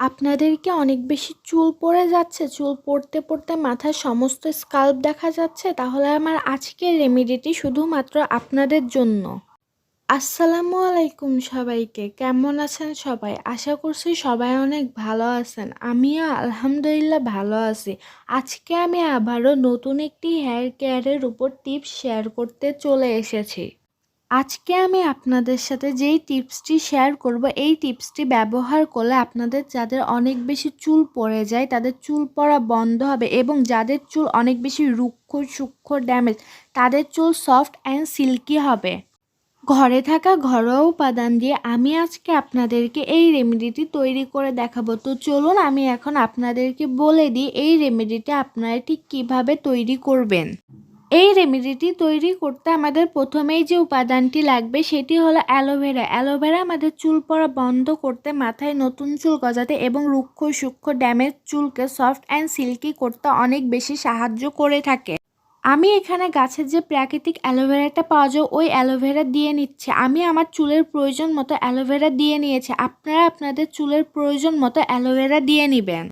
আপনাদেরকে অনেক বেশি চুল পড়ে যাচ্ছে, চুল পড়তে পড়তে মাথার সমস্ত স্কাল্প দেখা যাচ্ছে, তাহলে আমার আজকের রেমেডিটি শুধুমাত্র আপনাদের জন্য। আসসালামু আলাইকুম সবাইকে, কেমন আছেন সবাই? আশা করছি সবাই অনেক ভালো আছেন। আমিও আলহামদুলিল্লাহ ভালো আছি। আজকে আমি আবারও নতুন একটি হেয়ার কেয়ারের উপর টিপস শেয়ার করতে চলে এসেছি। আজকে আমি আপনাদের সাথে যেই টিপসটি শেয়ার করব, এই টিপসটি ব্যবহার করলে আপনাদের যাদের অনেক বেশি চুল পড়ে যায়, তাদের চুল পড়া বন্ধ হবে এবং যাদের চুল অনেক বেশি রুক্ষ সূক্ষ্ম ড্যামেজ তাদের চুল সফট অ্যান্ড সিল্কি হবে। ঘরে থাকা ঘরোয়া উপাদান দিয়ে আমি আজকে আপনাদেরকে এই রেমেডিটি তৈরি করে দেখাবো। তো চলুন আমি এখন আপনাদেরকে বলে দিই, এই রেমেডিটি আপনারা ঠিক কীভাবে তৈরি করবেন। এই রেমেডিটি তৈরি করতে আমাদের প্রথমেই যে উপাদানটি লাগবে সেটি হলো অ্যালোভেরা অ্যালোভেরা আমাদের চুল পড়া বন্ধ করতে, মাথায় নতুন চুল গজাতে এবং রুক্ষ সূক্ষ্ম ড্যামেজ চুলকে সফট অ্যান্ড সিল্কি করতে অনেক বেশি সাহায্য করে থাকে। আমি এখানে গাছের যে প্রাকৃতিক অ্যালোভেরাটা পাওয়া যায়, ওই অ্যালোভেরা দিয়ে নিচ্ছে। আমি আমার চুলের প্রয়োজন মতো অ্যালোভেরা দিয়ে নিয়েছি। আপনারা আপনাদের চুলের প্রয়োজন মতো অ্যালোভেরা দিয়ে নেবেন।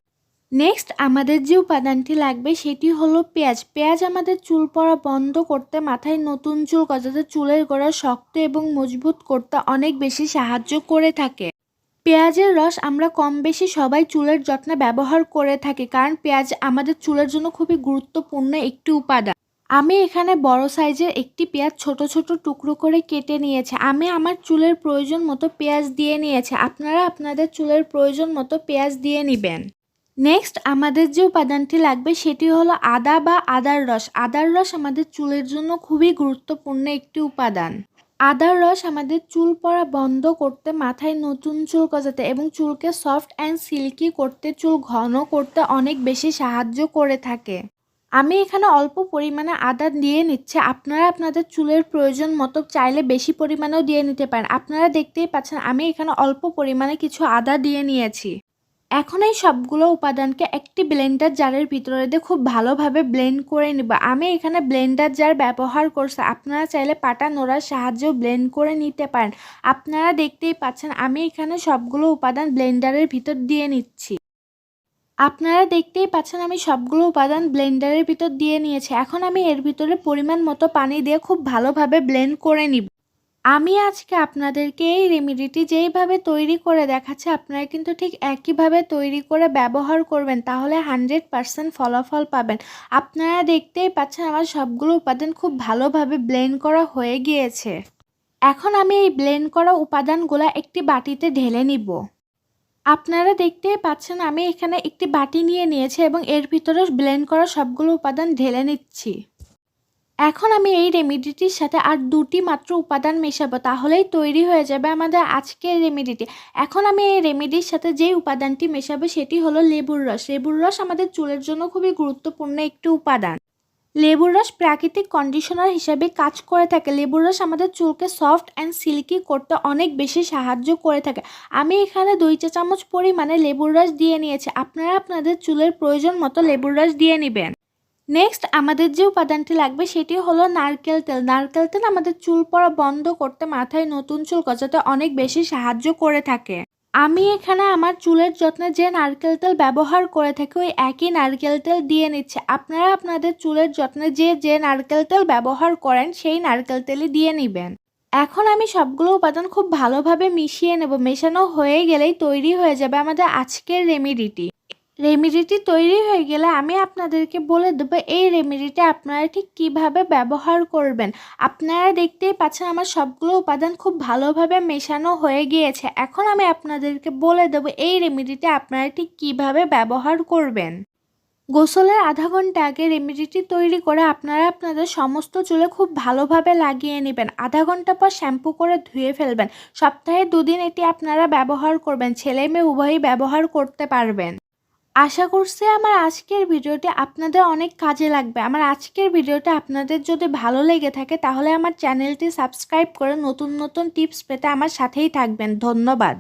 নেক্সট আমাদের যে উপাদানটি লাগবে সেটি হলো পেঁয়াজ। পেঁয়াজ আমাদের চুল পড়া বন্ধ করতে, মাথায় নতুন চুল গজাতে, চুলের গোড়া শক্ত এবং মজবুত করতে অনেক বেশি সাহায্য করে থাকে। পেঁয়াজের রস আমরা কম বেশি সবাই চুলের যত্নে ব্যবহার করে থাকি, কারণ পেঁয়াজ আমাদের চুলের জন্য খুবই গুরুত্বপূর্ণ একটি উপাদান। আমি এখানে বড় সাইজের একটি পেঁয়াজ ছোট ছোট টুকরো করে কেটে নিয়েছি। আমি আমার চুলের প্রয়োজন মতো পেঁয়াজ দিয়ে নিয়েছি। আপনারা আপনাদের চুলের প্রয়োজন মতো পেঁয়াজ দিয়ে নেবেন। নেক্সট আমাদের যে উপাদানটি লাগবে সেটি হলো আদা বা আদার রস। আদার রস আমাদের চুলের জন্য খুবই গুরুত্বপূর্ণ একটি উপাদান। আদার রস আমাদের চুল পড়া বন্ধ করতে, মাথায় নতুন চুল গজাতে এবং চুলকে সফট অ্যান্ড সিল্কি করতে, চুল ঘন করতে অনেক বেশি সাহায্য করে থাকে। আমি এখানে অল্প পরিমাণে আদা দিয়ে নিচ্ছে। আপনারা আপনাদের চুলের প্রয়োজন মতো চাইলে বেশি পরিমাণেও দিয়ে নিতে পারেন। আপনারা দেখতেই পাচ্ছেন আমি এখানে অল্প পরিমাণে কিছু আদা দিয়ে নিয়েছি। এখন এই সবগুলো উপাদানকে একটি ব্লেন্ডার জারের ভিতরে দিয়ে খুব ভালোভাবে ব্লেন্ড করে নিব। আমি এখানে ব্লেন্ডার জার ব্যবহার করছি। আপনারা চাইলে পাটা নোড়ার সাহায্যেও ব্লেন্ড করে নিতে পারেন। আপনারা দেখতেই পাচ্ছেন, আমি এখানে সবগুলো উপাদান ব্লেন্ডারের ভিতর দিয়ে নিচ্ছি। আপনারা দেখতেই পাচ্ছেন, আমি সবগুলো উপাদান ব্লেন্ডারের ভিতর দিয়ে নিয়েছি। এখন আমি এর ভিতরে পরিমাণ মতো পানি দিয়ে খুব ভালোভাবে ব্লেন্ড করে নিব। আমি আজকে আপনাদেরকে এই রেমিডিটি যেইভাবে তৈরি করে দেখাচ্ছে, আপনারা কিন্তু ঠিক একইভাবে তৈরি করে ব্যবহার করবেন, তাহলে হানড্রেড পারসেন্ট ফলাফল পাবেন। আপনারা দেখতেই পাচ্ছেন আমার সবগুলো উপাদান খুব ভালোভাবে ব্লেন্ড করা হয়ে গিয়েছে। এখন আমি এই ব্লেন্ড করা উপাদানগুলো একটি বাটিতে ঢেলে নিব। আপনারা দেখতেই পাচ্ছেন আমি এখানে একটি বাটি নিয়ে নিয়েছি এবং এর ভিতরে ব্লেন্ড করা সবগুলো উপাদান ঢেলে নিচ্ছি। এখন আমি এই রেমিডিটির সাথে আর দুটি মাত্র উপাদান মেশাবো, তাহলেই তৈরি হয়ে যাবে আমাদের আজকের রেমিডিটি এখন আমি এই রেমিডির সাথে যেই উপাদানটি মেশাবো, সেটি হলো লেবুর রস। লেবুর রস আমাদের চুলের জন্য খুবই গুরুত্বপূর্ণ একটি উপাদান। লেবুর রস প্রাকৃতিক কন্ডিশনার হিসেবে কাজ করে থাকে। লেবুর রস আমাদের চুলকে সফট অ্যান্ড সিল্কি করতে অনেক বেশি সাহায্য করে থাকে। আমি এখানে দুই চা চামচ পরিমাণে লেবুর রস দিয়ে নিয়েছি। আপনারা আপনাদের চুলের প্রয়োজন মতো লেবুর রস দিয়ে নেবেন। নেক্সট আমাদের যে উপাদানটি লাগবে সেটি হলো নারকেল তেল। নারকেল তেল আমাদের চুল পড়া বন্ধ করতে মাথায় নতুন চুল গজাতে অনেক বেশি সাহায্য করে থাকে। আমি এখানে আমার চুলের যত্নে যে নারকেল তেল ব্যবহার করে থাকি, ওই একই নারকেল তেল দিয়ে নিচ্ছে। আপনারা আপনাদের চুলের যত্নে যে যে নারকেল তেল ব্যবহার করেন, সেই নারকেল তেলই দিয়ে নেবেন। এখন আমি সবগুলো উপাদান খুব ভালোভাবে মিশিয়ে নেব। মেশানো হয়ে গেলেই তৈরি হয়ে যাবে আমাদের আজকের রেমিডিটি। রেমিডিটি তৈরি হয়ে গেলে আমি আপনাদেরকে বলে দেবো, এই রেমিডিটা আপনারা ঠিক কীভাবে ব্যবহার করবেন। আপনারা দেখতেই পাচ্ছেন আমার সবগুলো উপাদান খুব ভালোভাবে মেশানো হয়ে গিয়েছে। এখন আমি আপনাদেরকে বলে দেবো, এই রেমিডিটা আপনারা ঠিক কীভাবে ব্যবহার করবেন। গোসলের আধা ঘণ্টা আগে রেমিডিটি তৈরি করে আপনারা আপনাদের সমস্ত চুলে খুব ভালোভাবে লাগিয়ে নেবেন। আধা ঘণ্টা পর শ্যাম্পু করে ধুয়ে ফেলবেন। সপ্তাহে দুদিন এটি আপনারা ব্যবহার করবেন। ছেলে মেয়ে উভয়ই ব্যবহার করতে পারবেন। আশা করছি আমার আজকের ভিডিওটি আপনাদের অনেক কাজে লাগবে। আমার আজকের ভিডিওটা আপনাদের যদি ভালো লেগে থাকে, তাহলে আমার চ্যানেলটি সাবস্ক্রাইব করে নতুন নতুন টিপস পেতে আমার সাথেই থাকবেন। ধন্যবাদ।